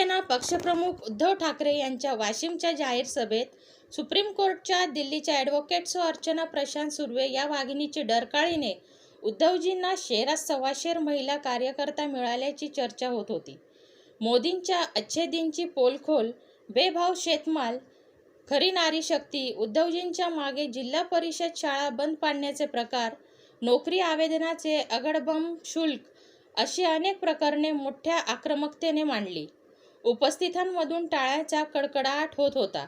शिवसेना पक्षप्रमुख उद्धव ठाकरे यांच्या वाशिमच्या जाहीर सभेत सुप्रीम कोर्टच्या दिल्लीच्या ॲडव्होकेट्स अर्चना प्रशांत सुर्वे या वाघिणीची डरकाळीने उद्धवजींना शेरा सव्वाशेर महिला कार्यकर्ता मिळाल्याची चर्चा होत होती. मोदींच्या अच्छेदींची पोलखोल बेभाव शेतमाल खरी नारी शक्ती उद्धवजींच्या मागे जिल्हा परिषद शाळा बंद पाडण्याचे प्रकार नोकरी आवेदनाचे अगडबम शुल्क अशी अनेक प्रकरणे मोठ्या आक्रमकतेने मांडली. उपस्थितांमधून टाळ्याचा कडकडाट होत होता.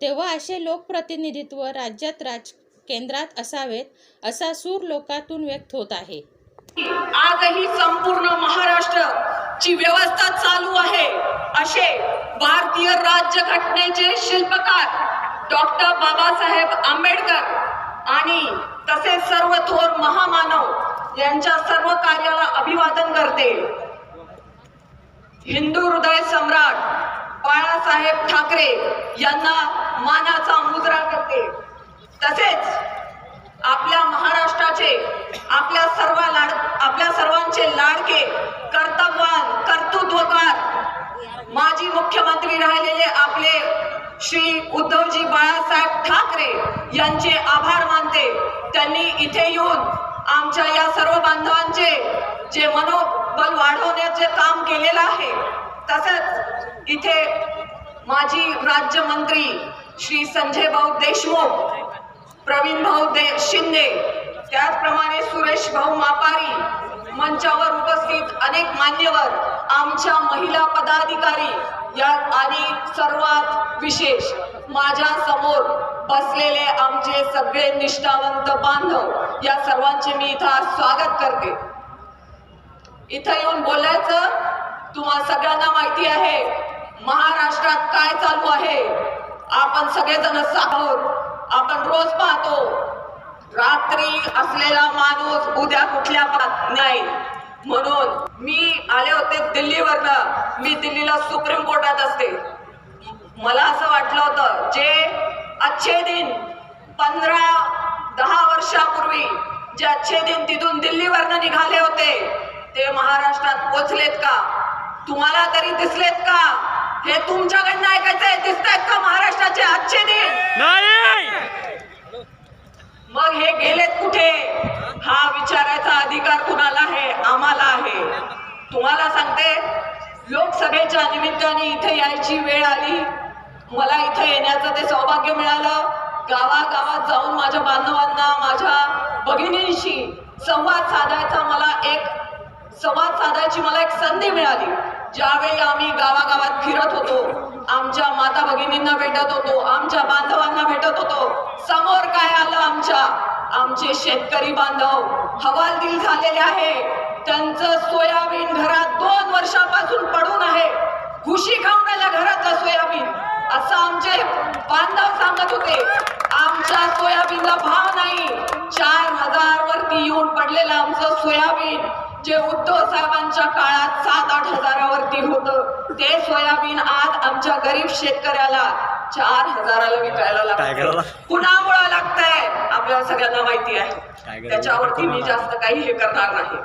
तेव्हा असे लोकप्रतिनिधित्व राज्यात राज केंद्रात असावेत असा सूर लोकातून व्यक्त होत आहे. आजही संपूर्ण महाराष्ट्र ची व्यवस्था चालू आहे असे भारतीय राज्यघटनेचे शिल्पकार डॉक्टर बाबासाहेब आंबेडकर आणि तसेच सर्व थोर महामानव यांच्या सर्व कार्याला अभिवादन करते. हिंदू हृदय सम्राट बाळासाहेब ठाकरे यांना मानाचा मुजरा करते. तसेच आपल्या महाराष्ट्राचे आपल्या सर्व लाड आपल्या सर्वांचे लाडके कर्तव्यवान कर्तृत्वकार माजी मुख्यमंत्री राहिलेले आपले श्री उद्धवजी बाळासाहेब ठाकरे यांचे आभार मानते. त्यांनी इथे येऊन आमच्या या सर्व बांधवांचे जे मनोबल वाढवण्याचे काम केलेलं आहे तसंच इथे माजी राज्यमंत्री श्री संजय भाऊ देशमुख प्रवीण भाऊ दे शिंदे त्याचप्रमाणे सुरेश भाऊ मापारी मंचावर उपस्थित अनेक मान्यवर आमच्या महिला पदाधिकारी या आणि सर्वात विशेष माझ्यासमोर बसलेले आमचे सगळे निष्ठावंत बांधव या सर्वांचे मी इथं आज स्वागत करते. इथं येऊन बोलायचं तुम्हा सगळ्यांना माहिती आहे महाराष्ट्रात काय चालू आहे? आपण सगळेजण आहोत. आपण रोज पाहतो रात्री असलेला माणूस उद्या कुठल्या पाहत नाही. म्हणून मी आले होते दिल्लीवरनं. मी दिल्लीला सुप्रीम कोर्टात असते. मला असं वाटलं होतं जे अच्छे दिन पंधरा दहा वर्षापूर्वी जे अच्छे दिन तिथून दिल्लीवरनं निघाले होते ते महाराष्ट्रात पोचलेत का? तुम्हाला तरी दिसलेत का? हे तुमच्याकडनं ऐकायचंय दिसतायत का महाराष्ट्राचे अच्छे दिन नाही! मग हे गेलेत कुठे? हा विचारायचा अधिकार कुणाला आहे? आम्हाला आहे. तुम्हाला सांगते लोकसभेच्या निमित्ताने इथे यायची वेळ आली. मला इथे येण्याचं ते सौभाग्य मिळालं. गावागावात जाऊन माझ्या बांधवांना माझ्या भगिनींशी संवाद साधायचा मला एक संवाद साधायची मला एक संधी मिळाली. ज्यावेळी आम्ही गावागावात फिरत होतो आमच्या माता भगिनींना भेटत होतो आमच्या बांधवांना भेटत होतो. समोर काय आलं आमच्या? आमचे शेतकरी बांधव हवालदिल झालेले आहे. त्यांचं सोयाबीन घरात दोन वर्षापासून पडून आहे. खुशी खाऊन राहिल्या घरातलं सोयाबीन. असं आमचे बांधव सांगत होते आमच्या सोयाबीनला भाव नाही. चार हजार वरती येऊन पडलेलं आमचं सोयाबीन जे उद्धव साहेबांच्या काळात सात आठ हजारावरती होतं ते सोयाबीन आज आमच्या गरीब शेतकऱ्याला चार हजाराला विकायला? लागतं कुणामुळं लागतंय? आपल्याला सगळ्यांना माहिती आहे. त्याच्यावरती मी जास्त काही हे करणार नाही.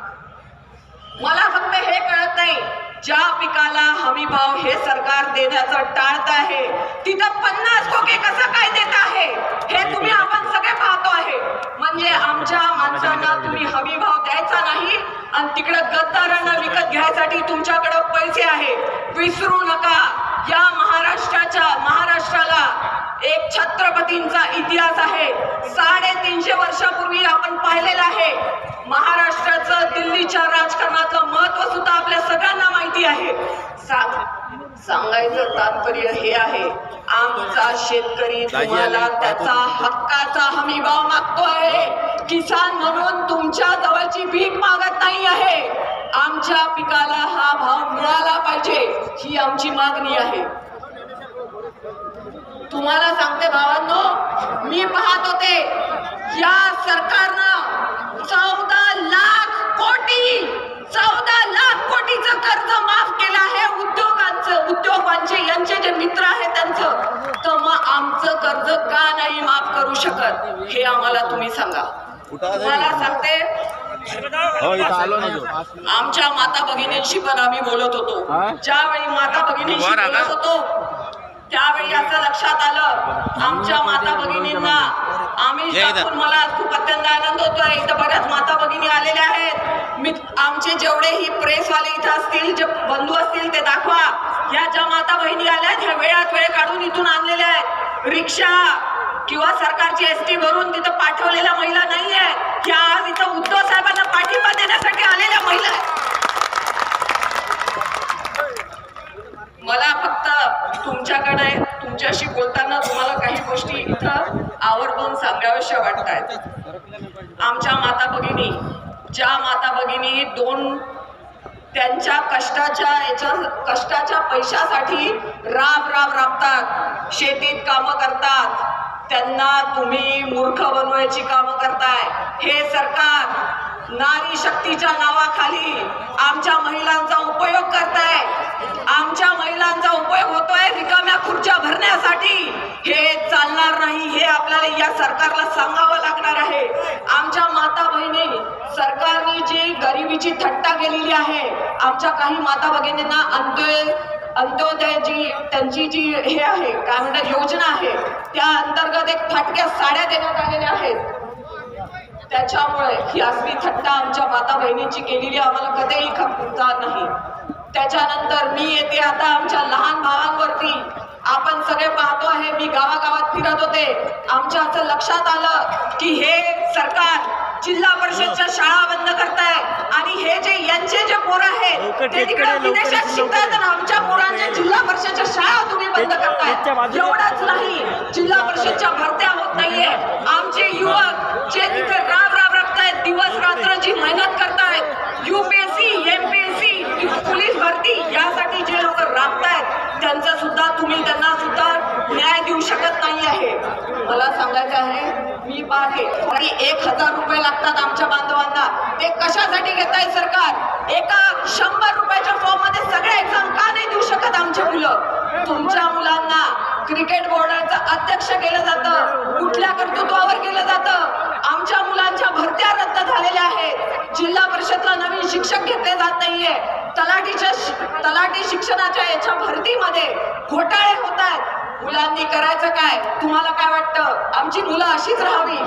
मला फक्त हे कळत नाही ज्या पिकाला हमी भाव हे सरकार देण्याचं टाळत आहे तिथं पन्नास टोके कसं काय देत आहे हे तुम्ही आपण सगळे पाहतो आहे. म्हणजे आमच्या माणसांना तुम्ही हमी भाव द्यायचा नाही आणि तिकडे गद्दारांना विकत घ्यायसाठी तुमच्याकडे पैसे आहे. विसरू नका. या महाराष्ट्राच्या महाराष्ट्राला एक छत्रपतींचा इतिहास आहे. साडेतीनशे वर्षापूर्वी आपण पाहिलेला आहे. महाराष्ट्र दिल्लीच्या राजकारणातलं महत्त्व सुद्धा आपल्या सगळ्यांना माहिती आहे. सांगायचं तात्पर्य हे आहे. आमचा शेतकरी तुम्हाला त्याचा हक्काचा हमी भाव मागतोय. किसान म्हणून तुमच्या जवळची भीक मागत नाही आहे. आमच्या पिकाला हा भाव मिळाला पाहिजे ही आमची मागणी आहे. तुम्हाला सांगते भावांनो मी पाहत होते या सरकारनं चौदा लाख कोटी चौदा लाख कोटीचं कर्ज माफ केलं आहे उद्योगांचं उद्योगांचे यांचे जे मित्र आहेत त्यांचं तर मग आमचं कर्ज का नाही माफ करू शकत. हे आम्हाला तुम्ही सांगा. तुम्हाला सांगते. हो आमच्या माता भगिनींशी पण आम्ही बोलत होतो. हा? ज्यावेळी माता भगिनींशी. बोलत होतो त्यावेळी असं लक्षात आलं आमच्या माता भगिनींना आम्ही मला खूप अत्यंत आनंद होतोय. इथं बऱ्याच माता भगिनी आलेल्या आहेत. मी आमचे जेवढेही प्रेसवाले इथं असतील जे बंधू असतील ते दाखवा. ह्या ज्या माता बहिणी आल्या ह्या वेळात वेळ काढून इथून आणलेल्या आहेत. रिक्षा किंवा सरकारची एस टी भरून तिथं पाठवलेल्या महिला नाही आहेत ह्या आज इथं उद्धव साहेबांना पाठिंबा देण्यासाठी आलेल्या महिला आहेत. मला फक्त तुमच्याकडे तुमच्याशी बोलताना तुम्हाला काही गोष्टी इथं आवर्जून सांगाव्याशा वाटत आहेत आमच्या माता भगिनी ज्या माता भगिनी दोन त्यांच्या कष्टाच्या याच्या कष्टाच्या पैशासाठी राब राब राबतात शेतीत कामं करतात त्यांना तुम्ही मूर्ख बनवायची कामं करताय. हे सरकार नारी शक्तीच्या नावाखाली आमच्या महिलांचा उपयोग करताय. आमच्या महिलांचा उपयोग होतोय रिकाम्या खुर्च्या भरण्यासाठी. हे चालणार नाही हे आपल्याला या सरकारला सांगावं लागणार आहे. आमच्या माता बहिणी सरकारने जी गरिबीची थट्टा केलेली आहे आमच्या काही माता भगिनींना अंत्योदय अंत्योदय जी त्यांची जी हे आहे काय म्हणतात योजना आहे त्या अंतर्गत एक फाटक्या साड्या देण्यात आलेल्या आहेत. त्याच्यामुळे ही असली थट्टा आमच्या माता बहिणींची केलेली आम्हाला कधीही खपणार नाही. त्याच्यानंतर मी येते आता आमच्या लहान भावांवरती. आपण सगळे पाहतो आहे मी गावागावात फिरत होते. आमच्या असं लक्षात आलं की हे सरकार जिल्हा परिषदच्या शाळा बंद करताय आणि पोरं आहेत ते तिकडे विदेशात शिकतायत आणि आमच्या पोरांच्या जिल्हा परिषदच्या शाळा तुम्ही बंद करताय. एवढंच नाही. जिल्हा परिषदच्या भरत्या होत नाहीये. आमचे युवक जे तिथे राब राब राबतायत दिवस रात्र जी मेहनत करतायत युपीएससी एमपीएससी पोलीस भरती यासाठी जे लोक राबतायत त्यांचा सुद्धा तुम्ही त्यांना सुद्धा न्याय देऊ शकत नाही आहे. मला सांगायचं आहे मी पाहते आणि एक हजार रुपये लागतात आमच्या बांधवांना. ते कशासाठी घेत आहे सरकार एका शंभर रुपयाच्या फॉर्ममध्ये सगळे एक्झाम का नाही देऊ शकत आमची मुलं तुमच्या मुलांना क्रिकेट बोर्डाचं अध्यक्ष केलं जातं कुठल्या कर्तृत्वावर केलं जातं आमच्या मुलांच्या भरत्या रद्द झालेल्या आहेत जिल्हा परिषदला नवीन शिक्षक घेतले जात नाहीये. तलाठीच्या तलाठी शिक्षणाच्या याच्या भरतीमध्ये घोटाळे होत आहेत मुलांनी करायचं काय? तुम्हाला काय वाटतं? आमची मुलं अशीच राहावी?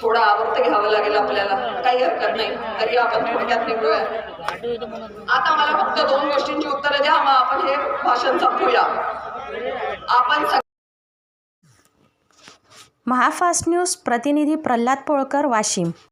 थोडं आवर्त घ्यावं लागेल आपल्याला. काही हरकत नाही. तरी आपण थोडक्यात निघूया. आता मला फक्त दोन गोष्टींची उत्तरं द्या. मग आपण हे भाषण संपूया आपण महाफास्ट न्यूज प्रतिनिधी प्रल्हाद पोळकर वाशिम.